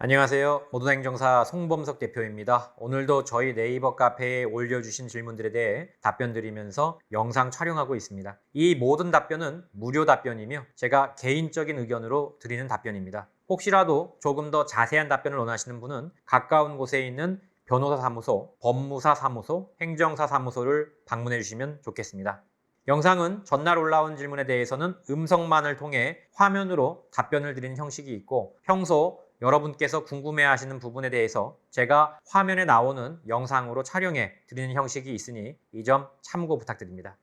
안녕하세요. 모든 행정사 송범석 대표입니다. 오늘도 저희 네이버 카페에 올려주신 질문들에 대해 답변 드리면서 영상 촬영하고 있습니다. 이 모든 답변은 무료 답변이며 제가 개인적인 의견으로 드리는 답변입니다. 혹시라도 조금 더 자세한 답변을 원하시는 분은 가까운 곳에 있는 변호사 사무소, 법무사 사무소, 행정사 사무소를 방문해 주시면 좋겠습니다. 영상은 전날 올라온 질문에 대해서는 음성만을 통해 화면으로 답변을 드리는 형식이 있고 평소 여러분께서 궁금해하시는 부분에 대해서 제가 화면에 나오는 영상으로 촬영해 드리는 형식이 있으니 이 점 참고 부탁드립니다.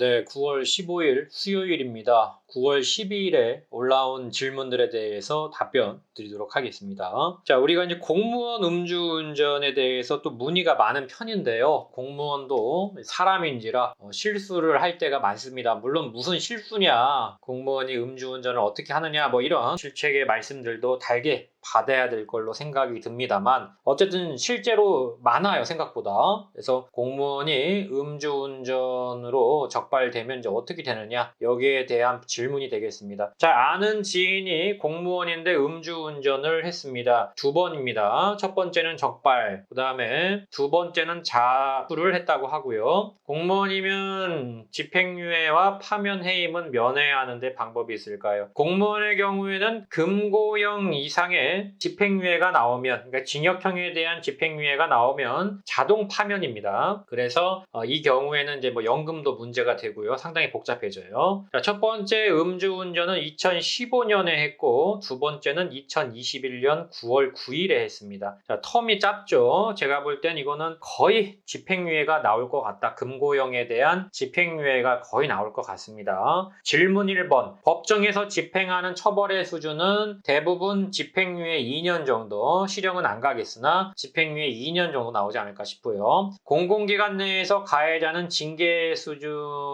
네, 9월 15일 수요일입니다. 9월 12일에 올라온 질문들에 대해서 답변 드리도록 하겠습니다. 자, 우리가 이제 공무원 음주운전에 대해서 또 문의가 많은 편인데요. 공무원도 사람인지라 어, 실수를 할 때가 많습니다. 물론 무슨 실수냐, 공무원이 음주운전을 어떻게 하느냐, 뭐 이런 실책의 말씀들도 달게 받아야 될 걸로 생각이 듭니다만 어쨌든 실제로 많아요 생각보다 그래서 공무원이 음주운전으로 적 발되면 이제 어떻게 되느냐? 여기에 대한 질문이 되겠습니다. 자 아는 지인이 공무원인데 음주운전을 했습니다. 두 번입니다. 첫 번째는 적발 그 다음에 두 번째는 자수를 했다고 하고요. 공무원이면 집행유예와 파면 해임은 면해야 하는데 방법이 있을까요? 공무원의 경우에는 금고형 이상의 집행유예가 나오면, 그러니까 징역형에 대한 집행유예가 나오면 자동 파면입니다. 그래서 어, 이 경우에는 이제 뭐 연금도 문제가 되고요. 상당히 복잡해져요. 자, 첫 번째 음주운전은 2015년에 했고, 두 번째는 2021년 9월 9일에 했습니다. 자, 텀이 짧죠. 제가 볼 땐 이거는 거의 집행유예가 나올 것 같다. 금고형에 대한 집행유예가 거의 나올 것 같습니다. 질문 1번. 법정에서 집행하는 처벌의 수준은 대부분 집행유예 2년 정도, 실형은 안 가겠으나 집행유예 2년 정도 나오지 않을까 싶고요. 공공기관 내에서 가해자는 징계 수준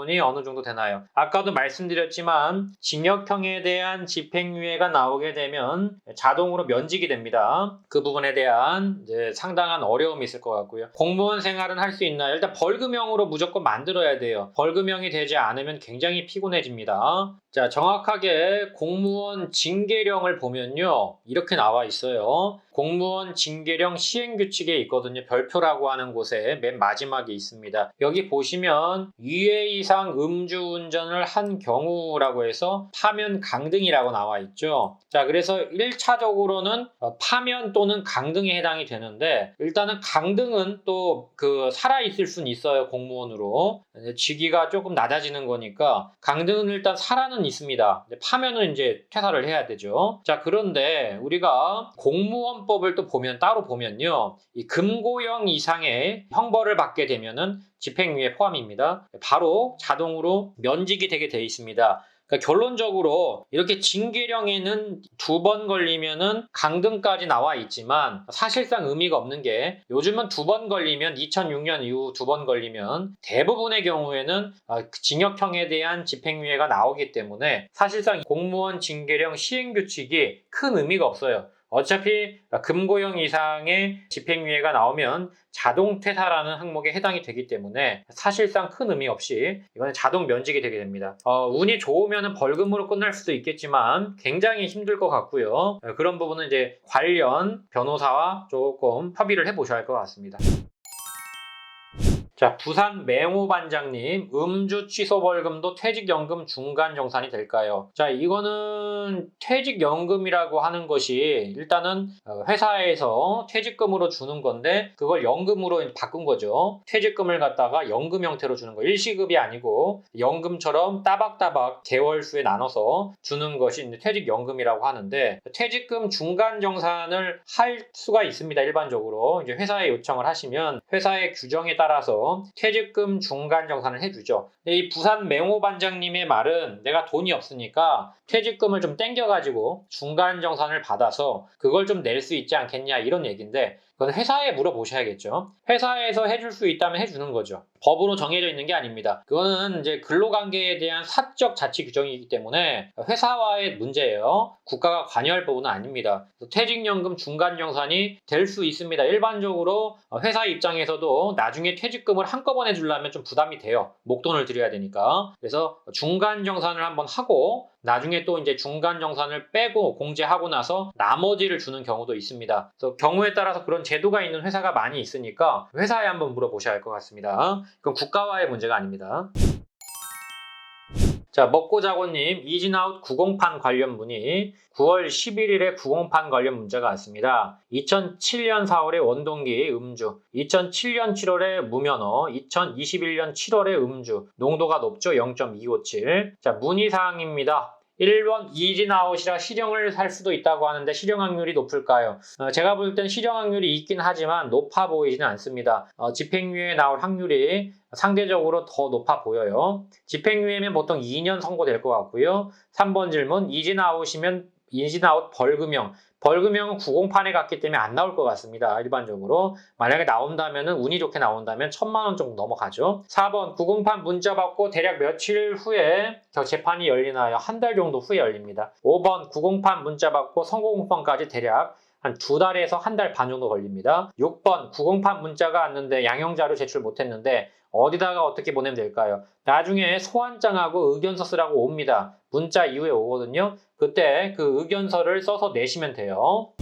이 어느 정도 되나요? 아까도 말씀드렸지만 징역형에 대한 집행유예가 나오게 되면 자동으로 면직이 됩니다. 그 부분에 대한 상당한 어려움이 있을 것 같고요. 공무원 생활은 할 수 있나요? 일단 벌금형으로 무조건 만들어야 돼요. 벌금형이 되지 않으면 굉장히 피곤해집니다. 자, 정확하게 공무원 징계령을 보면요. 이렇게 나와 있어요. 공무원 징계령 시행 규칙에 있거든요. 별표라고 하는 곳에 맨 마지막에 있습니다. 여기 보시면 2회 이상 음주운전을 한 경우라고 해서 파면 강등이라고 나와 있죠. 자, 그래서 1차적으로는 파면 또는 강등에 해당이 되는데 일단은 강등은 또 그 살아있을 수는 있어요. 공무원으로. 직위가 조금 낮아지는 거니까 강등은 일단 살아는 있습니다. 파면은 이제 퇴사를 해야 되죠. 자, 그런데 우리가 공무원 형법을 또 보면 따로 보면요. 이 금고형 이상의 형벌을 받게 되면은 집행유예 포함입니다. 바로 자동으로 면직이 되게 돼 있습니다. 그러니까 결론적으로 이렇게 징계령에는 두 번 걸리면은 강등까지 나와 있지만 사실상 의미가 없는 게 요즘은 두 번 걸리면 2006년 이후 두 번 걸리면 대부분의 경우에는 아, 그 징역형에 대한 집행유예가 나오기 때문에 사실상 공무원 징계령 시행 규칙이 큰 의미가 없어요. 어차피 금고형 이상의 집행유예가 나오면 자동 퇴사라는 항목에 해당이 되기 때문에 사실상 큰 의미 없이 이거는 자동 면직이 되게 됩니다. 어, 운이 좋으면 벌금으로 끝날 수도 있겠지만 굉장히 힘들 것 같고요. 어, 그런 부분은 이제 관련 변호사와 조금 협의를 해보셔야 할 것 같습니다. 자, 부산 맹호 반장님, 음주 취소 벌금도 퇴직연금 중간 정산이 될까요? 자, 이거는 퇴직연금이라고 하는 것이 일단은 어, 회사에서 퇴직금으로 주는 건데 그걸 연금으로 바꾼 거죠. 퇴직금을 갖다가 연금 형태로 주는 거. 일시급이 아니고 연금처럼 따박따박 개월 수에 나눠서 주는 것이 퇴직연금이라고 하는데 퇴직금 중간 정산을 할 수가 있습니다. 일반적으로. 이제 회사에 요청을 하시면 회사의 규정에 따라서 퇴직금 중간 정산을 해주죠. 이 부산 맹호 반장님의 말은 내가 돈이 없으니까 퇴직금을 좀 땡겨가지고 중간 정산을 받아서 그걸 좀 낼 수 있지 않겠냐 이런 얘기인데 그건 회사에 물어보셔야겠죠. 회사에서 해줄 수 있다면 해주는 거죠. 법으로 정해져 있는 게 아닙니다. 그거는 이제 근로관계에 대한 사적 자치 규정이기 때문에 회사와의 문제예요. 국가가 관여할 부분은 아닙니다. 퇴직연금 중간정산이 될 수 있습니다. 일반적으로 회사 입장에서도 나중에 퇴직금을 한꺼번에 주려면 좀 부담이 돼요. 목돈을 드려야 되니까. 그래서 중간정산을 한번 하고 나중에 또 이제 중간정산을 빼고 공제하고 나서 나머지를 주는 경우도 있습니다. 그래서 경우에 따라서 그런 제도가 있는 회사가 많이 있으니까 회사에 한번 물어보셔야 할 것 같습니다. 그건 국가와의 문제가 아닙니다. 자, 먹고 자고님, 이진아웃 90판 관련 문의 9월 11일에 90판 관련 문제가 왔습니다. 2007년 4월에 원동기 음주, 2007년 7월에 무면허, 2021년 7월에 음주, 농도가 높죠? 0.257. 자, 문의 사항입니다. 1번 이진아웃이라 실형을 살 수도 있다고 하는데 실형 확률이 높을까요? 어, 제가 볼 땐 실형 확률이 있긴 하지만 높아 보이지는 않습니다. 어, 집행유예 나올 확률이 상대적으로 더 높아 보여요. 집행유예면 보통 2년 선고될 것 같고요. 3번 질문 이진아웃이면 이진아웃 벌금형 벌금형은 90판에 갔기 때문에 안 나올 것 같습니다. 일반적으로. 만약에 나온다면 운이 좋게 나온다면 천만 원 정도 넘어가죠. 4번 90판 문자 받고 대략 며칠 후에 저 재판이 열리나요? 한 달 정도 후에 열립니다. 5번 90판 문자 받고 선고 공판까지 대략 한 두 달에서 한 달 반 정도 걸립니다. 6번 90판 문자가 왔는데 양형자료 제출 못했는데 어디다가 어떻게 보내면 될까요? 나중에 소환장하고 의견서 쓰라고 옵니다. 문자 이후에 오거든요. 그때 그 의견서를 써서 내시면 돼요.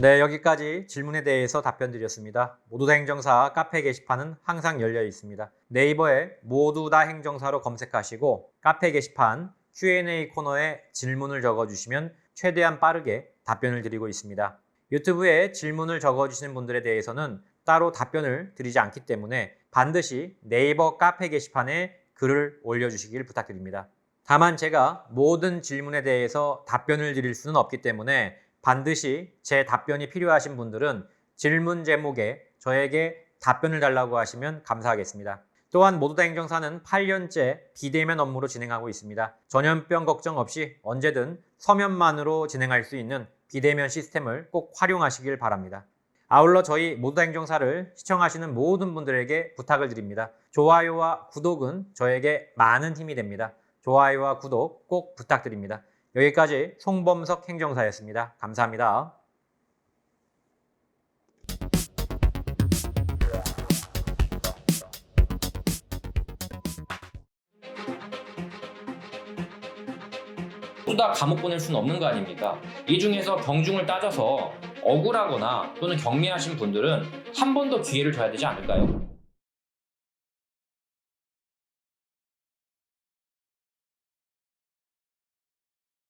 네, 여기까지 질문에 대해서 답변 드렸습니다. 모두 다 행정사 카페 게시판은 항상 열려 있습니다. 네이버에 모두 다 행정사로 검색하시고 카페 게시판 Q&A 코너에 질문을 적어주시면 최대한 빠르게 답변을 드리고 있습니다. 유튜브에 질문을 적어주시는 분들에 대해서는 따로 답변을 드리지 않기 때문에 반드시 네이버 카페 게시판에 글을 올려주시길 부탁드립니다. 다만 제가 모든 질문에 대해서 답변을 드릴 수는 없기 때문에 반드시 제 답변이 필요하신 분들은 질문 제목에 저에게 답변을 달라고 하시면 감사하겠습니다. 또한 모두다 행정사는 8년째 비대면 업무로 진행하고 있습니다. 전염병 걱정 없이 언제든 서면만으로 진행할 수 있는 비대면 시스템을 꼭 활용하시길 바랍니다. 아울러 저희 모두다 행정사를 시청하시는 모든 분들에게 부탁을 드립니다. 좋아요와 구독은 저에게 많은 힘이 됩니다. 좋아요와 구독 꼭 부탁드립니다. 여기까지 송범석 행정사였습니다. 감사합니다. 모두 다 감옥 보낼 수는 없는 거 아닙니까? 이 중에서 경중을 따져서 억울하거나 또는 경미하신 분들은 한 번 더 기회를 줘야 되지 않을까요?